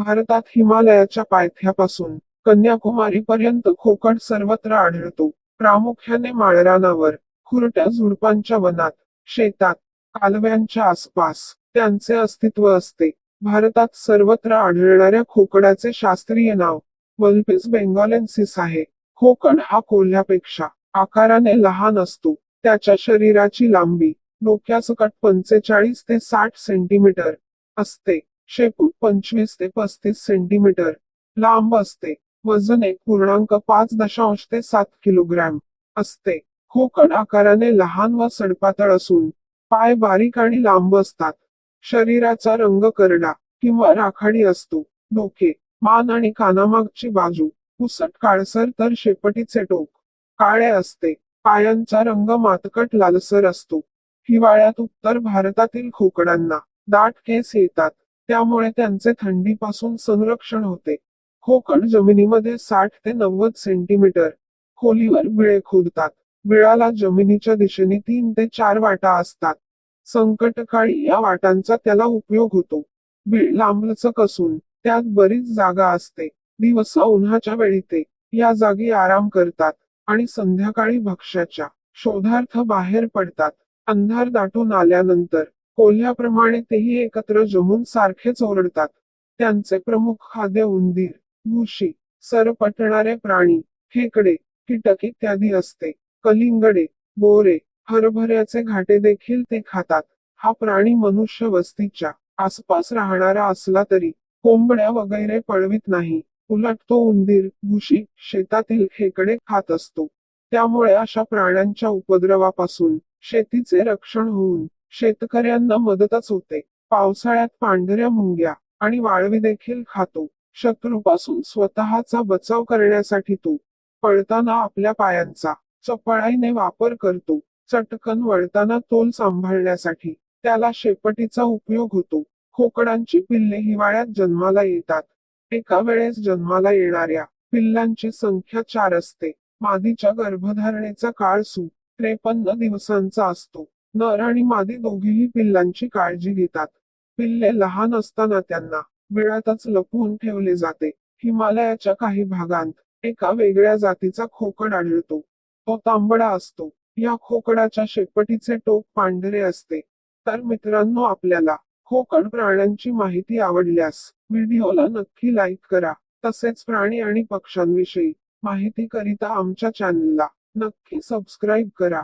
भारतात हिमालयाच्या पायथ्यापासून कन्याकुमारीपर्यंत खोकड सर्वत्र आढळतो. प्रामुख्याने माळरानावर खुरट्या झुडपांच्या वनात शेतात कालव्यांच्या आसपास त्यांचे अस्तित्व असते. भारतात सर्वत्र आढळणाऱ्या खोकडाचे शास्त्रीय नाव वल्पिस बेंगॉलेन्सिस आहे. खोकड हा कोल्ह्यापेक्षा आकाराने लहान असतो. त्याच्या शरीराची लांबी डोक्यासकट पंचेचाळीस ते साठ सेंटीमीटर असते. शेपूट पंचवीस ते पस्तीस सेंटीमीटर लांब असते. वजन एक पूर्णांक पाच दशांश ते सात किलोग्रॅम असते. खोकड आकाराने लहान व सडपातळ असून पाय बारीक आणि लांब असतात. शरीराचा रंग करडा किंवा राखाडी असतो. डोके मान आणि कानामागची बाजू पुसट काळसर तर शेपटीचे टोक काळे असते. पायांचा रंग मातकट लालसर असतो. हिवाळ्यात उत्तर भारतातील खोकडांना दाट केस येतात. त्यामुळे त्यांचे थंडीपासून संरक्षण होते. हो खोकण जमिनीमध्ये साठ ते नव्वद सेंटीमीटर खोलीवर बिळे खोदतात. बिळाला जमिनीच्या दिशेने तीन ते चार वाटा असतात. संकटकाळी या वाटांचा त्याला उपयोग होतो. बीळ लांबलचक असून त्यात बरीच जागा असते. दिवसा उन्हाच्या वेळी ते या जागी आराम करतात आणि संध्याकाळी भक्ष्याच्या शोधार्थ बाहेर पडतात. अंधार दाटून आल्यानंतर कोल्ह्याप्रमाणे तेही एकत्र जमून सारखेच ओरडतात. त्यांचे प्रमुख खाद्य उंदीर भूशी सरपटणारे प्राणी खेकडे कीटक इत्यादी असते. कलिंगडे बोरे हरभऱ्याचे घाटे देखील ते खातात. हा प्राणी मनुष्य वस्तीच्या आसपास राहणारा असला तरी कोंबड्या वगैरे पळवित नाही. उलट तो उंदीर भुशी शेतातील खेकडे खात असतो. त्यामुळे अशा प्राण्यांच्या उपद्रवापासून शेतीचे रक्षण होऊन शेतकऱ्यांना मदतच होते. पावसाळ्यात पांढऱ्या मुंग्या आणि वाळवी देखील खातो. शत्रूपासून स्वतःचा बचाव करण्यासाठी तो पळताना आपल्या पायांचा चपळाईने वापर करतो. चटकन वळताना तोल सांभाळण्यासाठी त्याला शेपटीचा उपयोग होतो. खोकडांची पिल्ले हिवाळ्यात जन्माला येतात. एका वेळेस जन्माला येणाऱ्या पिल्लांची संख्या चार असते. मादीच्या गर्भधारणेचा काळ सु त्रेपन्न दिवसांचा असतो. नर आणि मादी दोघेही पिल्लांची काळजी घेतात. पिल्ले लहान असताना त्यांना बिळातच लपवून ठेवले जाते. हिमालयाच्या काही भागांत एका वेगळ्या जातीचा खोकड आढळतो. तो तांबडा असतो. या खोकडाच्या शेपटीचे टोक पांढरे असते. तर मित्रांनो आपल्याला खोकड प्राण्यांची माहिती आवडल्यास व्हिडिओला नक्की लाईक करा. तसेच प्राणी आणि पक्ष्यांविषयी माहिती करिता आमच्या चॅनलला नक्की सबस्क्राईब करा.